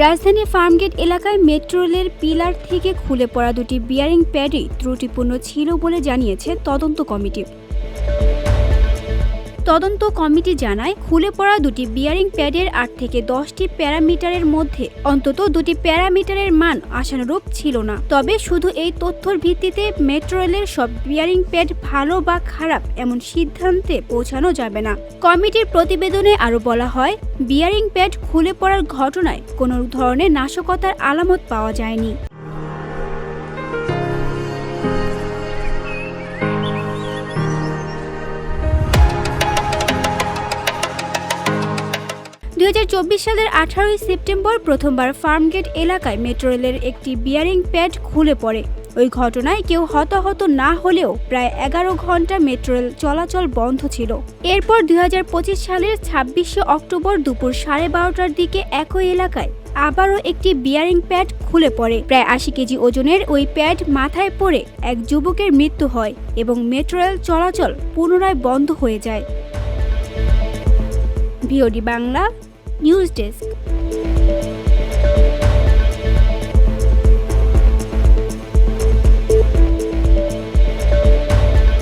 রাজধানী ফার্মগেট এলাকায় মেট্রো রেলের পিলার থেকে খুলে পড়া দুটি বিয়ারিং প্যাডই ত্রুটিপূর্ণ ছিল বলে জানিয়েছে তদন্ত কমিটি। তদন্ত কমিটি জানায়, খুলে পড়া দুটি বিয়ারিং প্যাডের আট থেকে দশটি প্যারামিটারের মধ্যে অন্তত দুটি প্যারামিটারের মান আশানুরূপ ছিল না। তবে শুধু এই তথ্যর ভিত্তিতে মেট্রো রেলের সব বিয়ারিং প্যাড ভালো বা খারাপ এমন সিদ্ধান্তে পৌঁছানো যাবে না। কমিটির প্রতিবেদনে আরও বলা হয় বিয়ারিং প্যাড খুলে পড়ার ঘটনায় কোনো ধরনের নাশকতার আলামত পাওয়া যায়নি। দুই হাজার চব্বিশ সালের আঠারোই সেপ্টেম্বর প্রথমবার ফার্মগেট এলাকায় মেট্রো রেলের একটি বিয়ারিং প্যাড খুলে পড়ে। ওই ঘটনায় কেউ হতাহত না হলেও প্রায় এগারো ঘণ্টা মেট্রো রেল চলাচল বন্ধ ছিল। এরপর দু হাজার পঁচিশ সালের ছাব্বিশে অক্টোবর দুপুর সাড়ে বারোটার দিকে একই এলাকায় আবারও একটি বিয়ারিং প্যাড খুলে পড়ে। প্রায় আশি কেজি ওজনের ওই প্যাড মাথায় পড়ে এক যুবকের মৃত্যু হয় এবং মেট্রো রেল চলাচল পুনরায় বন্ধ হয়ে যায়। VOD Bangla News Desk.